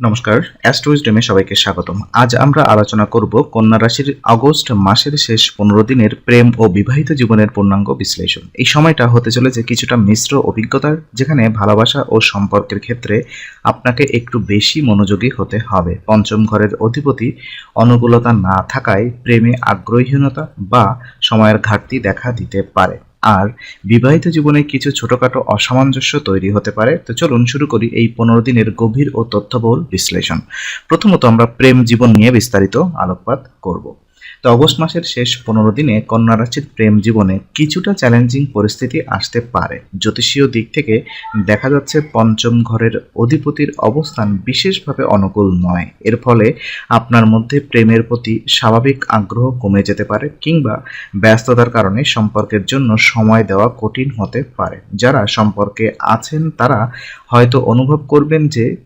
নমস্কার অ্যাস্ট্রোইজডেমে সবাইকে স্বাগতম। আজ আমরা আলোচনা করব কন্যা রাশির আগস্ট মাসের শেষ পনেরো দিনের প্রেম ও বিবাহিত জীবনের পূর্ণাঙ্গ বিশ্লেষণ। এই সময়টা হতে চলেছে কিছুটা মিশ্র অভিজ্ঞতার, যেখানে ভালোবাসা ও সম্পর্কের ক্ষেত্রে আপনাকে একটু বেশি মনোযোগী হতে হবে। পঞ্চম ঘরের অধিপতি অনুকূলতা না থাকায় প্রেমে আগ্রহীনতা বা সময়ের ঘাটতি দেখা দিতে পারে। আর বিবাহিত জীবনে কিছু ছোটখাটো অসামঞ্জস্য তৈরি হতে পারে। তো চলুন শুরু করি এই পনেরো দিনের গভীর ও তথ্যবহুল বিশ্লেষণ। প্রথমত আমরা প্রেম জীবন নিয়ে বিস্তারিত আলোকপাত করব। তো অগস্ট মাসের শেষ পনেরো দিনে কন্যা রাশির প্রেম জীবনে কিছুটা চ্যালেঞ্জিং পরিস্থিতি আসতে পারে। জ্যোতিষীয় দিক থেকে দেখা যাচ্ছে পঞ্চম ঘরের অধিপতির অবস্থান বিশেষভাবে অনুকূল নয়। এর ফলে আপনার মধ্যে প্রেমের প্রতি স্বাভাবিক আগ্রহ কমে যেতে পারে কিংবা ব্যস্ততার কারণে সম্পর্কের জন্য সময় দেওয়া কঠিন হতে পারে। যারা সম্পর্কে আছেন তারা হয়তো অনুভব করবেন যে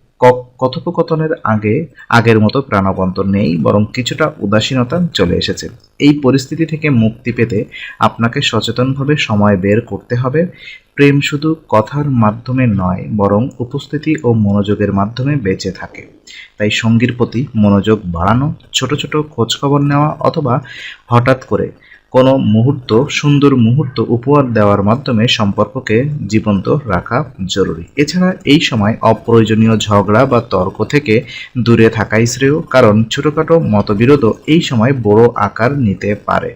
কথোপকথনের আগে, আগের মতো প্রাণবন্ত নেই, বরং কিছুটা উদাসীনতা চলে এসেছে। এই পরিস্থিতি থেকে মুক্তি পেতে আপনাকে সচেতনভাবে সময় বের করতে হবে। প্রেম শুধু কথার মাধ্যমে নয়, বরং উপস্থিতি ও মনোযোগের মাধ্যমে বেঁচে থাকে। তাই সঙ্গীর প্রতি মনোযোগ বাড়ানো, ছোট ছোট খোঁজখবর নেওয়া অথবা হঠাৎ করে কোনো মুহূর্ত, সুন্দর মুহূর্ত উপহার দেওয়ার মাধ্যমে সম্পর্ককে জীবন্ত রাখা জরুরি। এছাড়া এই সময় অপ্রয়োজনীয় ঝগড়া বা তর্ক থেকে দূরে থাকাই শ্রেয়, কারণ ছোটখাটো মতবিরোধও এই সময় বড় আকার নিতে পারে।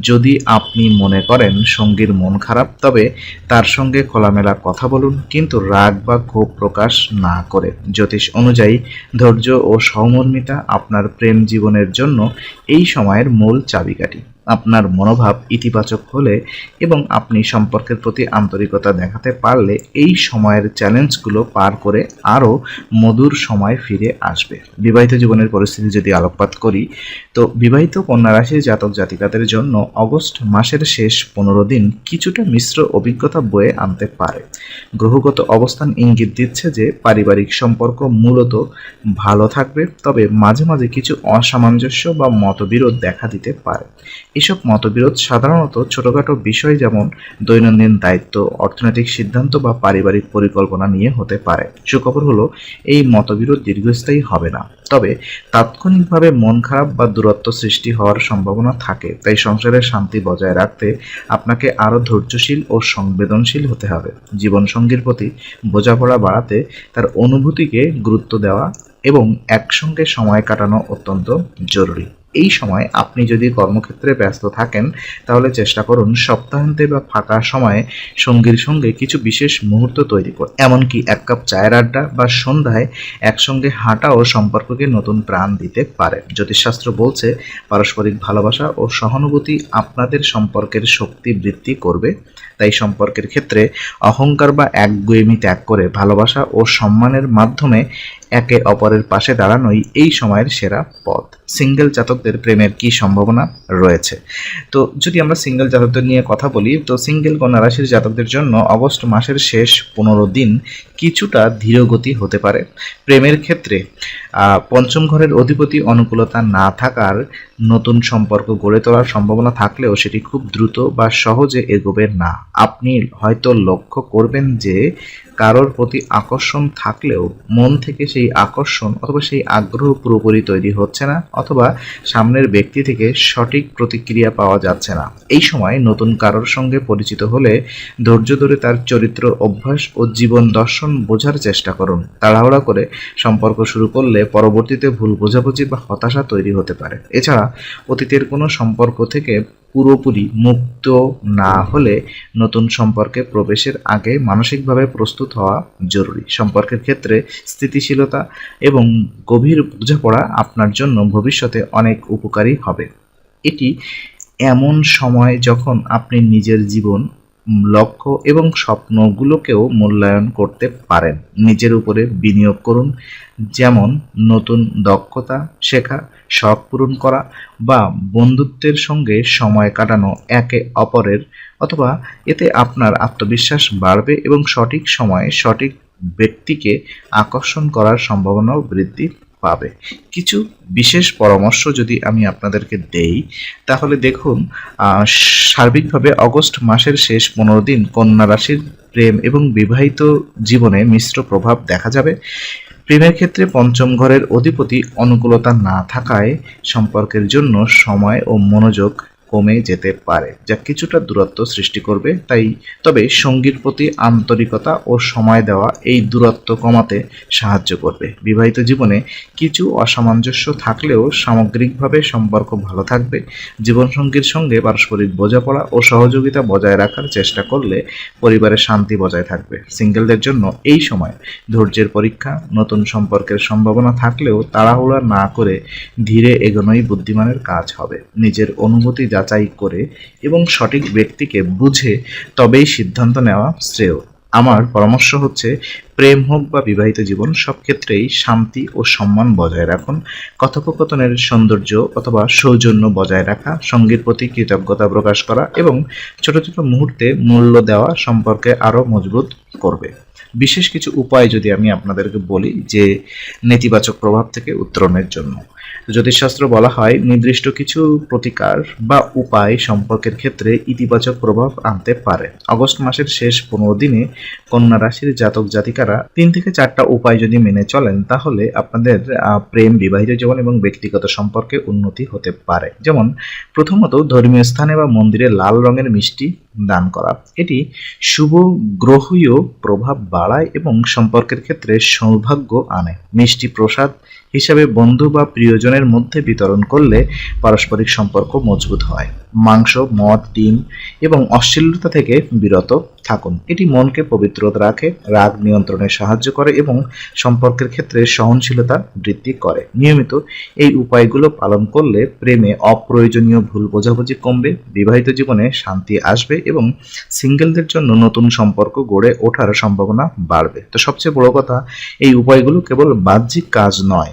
যদি আপনি মনে করেন সঙ্গীর মন খারাপ, তবে তার সঙ্গে খোলামেলা কথা বলুন, কিন্তু রাগ বা ক্ষোভ প্রকাশ না করে। জ্যোতিষ অনুযায়ী, ধৈর্য ও সহমর্মিতা আপনার প্রেম জীবনের জন্য এই সময়ের মূল চাবিকাঠি। আপনার মনোভাব ইতিবাচক হলে এবং আপনি সম্পর্কের প্রতি আন্তরিকতা দেখাতে পারলে এই সময়ের চ্যালেঞ্জগুলো পার করে আরও মধুর সময় ফিরে আসবে। বিবাহিত জীবনের পরিস্থিতি যদি আলোকপাত করি, তো বিবাহিত কন্যা রাশির জাতক জাতিকাদের জন্য অগস্ট মাসের শেষ পনেরো দিন কিছুটা মিশ্র অভিজ্ঞতা বয়ে আনতে পারে। গ্রহগত অবস্থান ইঙ্গিত দিচ্ছে যে পারিবারিক সম্পর্ক মূলত ভালো থাকবে, তবে মাঝে মাঝে কিছু অসামঞ্জস্য বা মতবিরোধ দেখা দিতে পারে। এসব মতবিরোধ সাধারণত ছোটখাটো বিষয় যেমন দৈনন্দিন দায়িত্ব, অর্থনৈতিক সিদ্ধান্ত বা পারিবারিক পরিকল্পনা নিয়ে হতে পারে। সুখবর হলো, এই মতবিরোধ দীর্ঘস্থায়ী হবে না। তবে তাৎক্ষণিকভাবে মন খারাপ বা দূরত্ব সৃষ্টি হওয়ার সম্ভাবনা থাকে। তাই সংসারের শান্তি বজায় রাখতে আপনাকে আরও ধৈর্যশীল ও সংবেদনশীল হতে হবে। জীবনসঙ্গীর প্রতি বোঝাপড়া বাড়াতে তার অনুভূতিকে গুরুত্ব দেওয়া এবং একসঙ্গে সময় কাটানো অত্যন্ত জরুরি। এই সময় আপনি যদি কর্মক্ষেত্রে ব্যস্ত থাকেন, তাহলে চেষ্টা করুন সপ্তাহান্তে বা ফাঁকা সময়ে সঙ্গীর সঙ্গে কিছু বিশেষ মুহূর্ত তৈরি করুন এমনকি এক কাপ চায়ের আড্ডা বা সন্ধ্যায় একসঙ্গে হাঁটাও সম্পর্ককে নতুন প্রাণ দিতে পারে জ্যোতিষশাস্ত্র বলছে, পারস্পরিক ভালোবাসা ও সহানুভূতি আপনাদের সম্পর্কের শক্তি বৃদ্ধি করবে। তাই সম্পর্কের ক্ষেত্রে অহংকার বা একগুয়েমি ত্যাগ করে ভালোবাসা ও সম্মানের মাধ্যমে একে অপরের পাশে দাঁড়ানোই এই সময়ের সেরা পথ। সিঙ্গেল জাতকদের প্রেমের কি সম্ভাবনা রয়েছে? তো যদি আমরা সিঙ্গেল জাতকদের নিয়ে কথা বলি, তো সিঙ্গেল কন্যা রাশির জাতকদের জন্য অগস্ট মাসের শেষ পনেরো দিন কিছুটা ধীরগতি হতে পারে। প্রেমের ক্ষেত্রে পঞ্চম ঘরের অধিপতি অনুকূলতা না থাকার নতুন সম্পর্ক গড়ে তোলার সম্ভাবনা থাকলেও সেটি খুব দ্রুত বা সহজে এগোবে না। আপনি হয়তো লক্ষ্য করবেন যে কারোর প্রতি আকর্ষণ থাকলেও মন থেকে সেই আকর্ষণ অথবা সেই আগ্রহ পুরোপুরি তৈরি হচ্ছে না অথবা সামনের ব্যক্তি থেকে সঠিক প্রতিক্রিয়া পাওয়া যাচ্ছে না। এই সময় নতুন কারোর সঙ্গে পরিচিত হলে ধৈর্য ধরে তার চরিত্র, অভ্যাস ও জীবন দর্শন বোঝার চেষ্টা করুন। তাড়াহুড়া করে সম্পর্ক শুরু করলে পরবর্তীতে ভুল বোঝাবুঝি বা হতাশা তৈরি হতে পারে। এছাড়া অতীতের কোনো সম্পর্ক থেকে পুরোপুরি মুক্ত না হলে নতুন সম্পর্কে প্রবেশের আগে মানসিকভাবে প্রস্তুত হওয়া জরুরি। সম্পর্কের ক্ষেত্রে স্থিতিশীলতা এবং গভীর বোঝাপড়া আপনার জন্য ভবিষ্যতে অনেক উপকারী হবে। এটি এমন সময় যখন আপনি নিজের জীবন লক্ষ্য এবং স্বপ্নগুলোকেও মূল্যায়ন করতে পারেন। নিজের উপরে বিনিয়োগ করুন, যেমন নতুন দক্ষতা শেখা, শখ পূরণ করা বা বন্ধুত্বের সঙ্গে সময় কাটানো একে অপরের অথবা এতে আপনার আত্মবিশ্বাস বাড়বে এবং সঠিক সময়ে সঠিক ব্যক্তিকে আকর্ষণ করার সম্ভাবনাও বৃদ্ধি পাবে। কিছু বিশেষ পরামর্শ যদি আমি আপনাদেরকে দেই, তাহলে দেখুন সার্বিকভাবে অগস্ট মাসের শেষ পনেরো দিন কন্যা রাশির প্রেম এবং বিবাহিত জীবনে মিশ্র প্রভাব দেখা যাবে। প্রেমের ক্ষেত্রে পঞ্চম ঘরের অধিপতি অনুকূলতা না থাকায় সম্পর্কের জন্য সময় ও মনোযোগ কমে যেতে পারে, যা কিছুটা দূরত্ব সৃষ্টি করবে। তাই তবে সঙ্গীর প্রতি আন্তরিকতা ও সময় দেওয়া এই দূরত্ব কমাতে সাহায্য করবে। বিবাহিত জীবনে কিছু অসামঞ্জস্য থাকলেও সামগ্রিকভাবে সম্পর্ক ভালো থাকবে। জীবনসঙ্গীর সঙ্গে পারস্পরিক বোঝাপড়া ও সহযোগিতা বজায় রাখার চেষ্টা করলে পরিবারের শান্তি বজায় থাকবে। সিঙ্গেলদের জন্য এই সময় ধৈর্যের পরীক্ষা, নতুন সম্পর্কের সম্ভাবনা থাকলেও তাড়াহুড়া না করে ধীরে এগোনোই বুদ্ধিমানের কাজ হবে। নিজের অনুভূতি যাচাই করে এবং সঠিক ব্যক্তিকে বুঝে তবেই সিদ্ধান্ত নেওয়া শ্রেয়। আমার পরামর্শ হচ্ছে, প্রেম হোক বা বিবাহিত জীবন, সব ক্ষেত্রেই শান্তি ও সম্মান বজায় রাখুন। কথোপকথনের সৌন্দর্য অথবা সৌজন্য বজায় রাখা, সঙ্গীর প্রতি কৃতজ্ঞতা প্রকাশ করা এবং ছোট ছোট মুহূর্তে মূল্য দেওয়া সম্পর্কে আরও মজবুত করবে। বিশেষ কিছু উপায় যদি আমি আপনাদেরকে বলি যে নেতিবাচক প্রভাব থেকে উত্তরণের জন্য। জ্যোতিষশাস্ত্র বলা হয়, নির্দিষ্ট কিছু প্রতিকার বা উপায় সম্পর্কের ক্ষেত্রে ইতিবাচক প্রভাব আনতে পারে। অগস্ট মাসের শেষ পনেরো দিনে কন্যা রাশির জাতক জাতিকারা তিন থেকে চারটা উপায় যদি মেনে চলেন, তাহলে আপনাদের প্রেম, বিবাহিত জীবন এবং ব্যক্তিগত সম্পর্কে উন্নতি হতে পারে। যেমন, প্রথমত ধর্মীয় স্থানে বা মন্দিরে লাল রঙের মিষ্টি দান করা। এটি শুভ গ্রহীয় প্রভাব বাড়ায় এবং সম্পর্কের ক্ষেত্রে সৌভাগ্য আনে। মিষ্টি প্রসাদ হিসাবে বন্ধু বা প্রিয়জনের মধ্যে বিতরণ করলে পারস্পরিক সম্পর্ক মজবুত হয়। মাংস, মদ, ডিম এবং অশ্লীলতা থেকে বিরত থাকুন। এটি মনকে পবিত্র রাখে, রাগ নিয়ন্ত্রণে সাহায্য করে এবং সম্পর্কের ক্ষেত্রে সহনশীলতা বৃদ্ধি করে। নিয়মিত এই উপায়গুলো পালন করলে প্রেমে অপ্রয়োজনীয় ভুল বোঝাবুঝি কমবে, বিবাহিত জীবনে শান্তি আসবে এবং সিঙ্গেলদের জন্য নতুন সম্পর্ক গড়ে ওঠার সম্ভাবনা বাড়বে। তো সবচেয়ে বড় কথা, এই উপায়গুলো কেবল বাহ্যিক কাজ নয়